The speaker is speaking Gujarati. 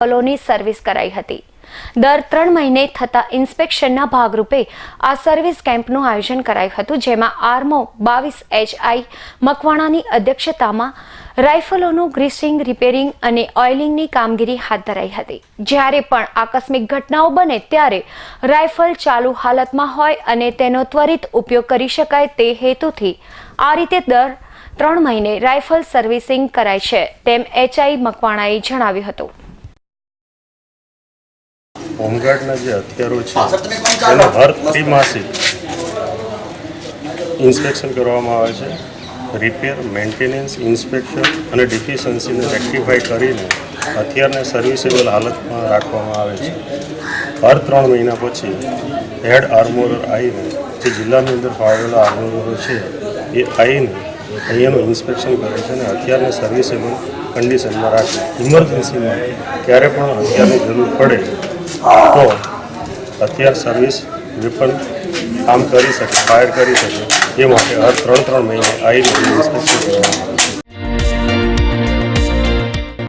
રાઇફલોની સર્વિસ કરાઈ હતી. દર ત્રણ મહિને થતા ઇન્સ્પેક્શનના ભાગરૂપે આ સર્વિસ કેમ્પનું આયોજન કરાયું હતું, જેમાં આર્મો, બાવીસ એચઆઈ, મકવાણાની અધ્યક્ષતામાં રાઇફલોનું ગ્રીસિંગ, રિપેરિંગ અને ઓઇલિંગની કામગીરી હાથ ધરાઈ હતી. જ્યારે પણ આકસ્મિક ઘટનાઓ બને ત્યારે રાઇફલ ચાલુ હાલતમાં હોય અને તેનો ત્વરિત ઉપયોગ કરી શકાય તે હેતુથી આ રીતે દર ત્રણ મહિને રાઇફલ સર્વિસિંગ કરાય છે, તેમ એચઆઈ મકવાણાએ જણાવ્યું હતું. હોમગાર્ડના જે હથિયારો છે એનું હર ત્રિમાસિક ઇન્સ્પેક્શન કરવામાં આવે છે. રિપેર મેન્ટેનન્સ ઇન્સ્પેક્શન અને ડિફિશન્સીને રેક્ટિફાઈ કરીને હથિયારને સર્વિસેબલ હાલતમાં રાખવામાં આવે છે. હર ત્રણ મહિના પછી હેડ આર્મોરર આવીને જે જિલ્લાની અંદર ફાળવેલા આર્મોરરો છે એ આવીને અહીંયાનું ઇન્સ્પેક્શન કરે છે અને હથિયારને સર્વિસેબલ કન્ડિશનમાં રાખે. ઇમરજન્સીમાં ક્યારે પણ હથિયારની જરૂર પડે તો અત્યાર સર્વિસ વેપન કામ કરી શકે ફાયર કરી શકે, એ માટે હર ત્રણ ત્રણ મહિને આવીને ઇન્સ્પેક્શન કરવામાં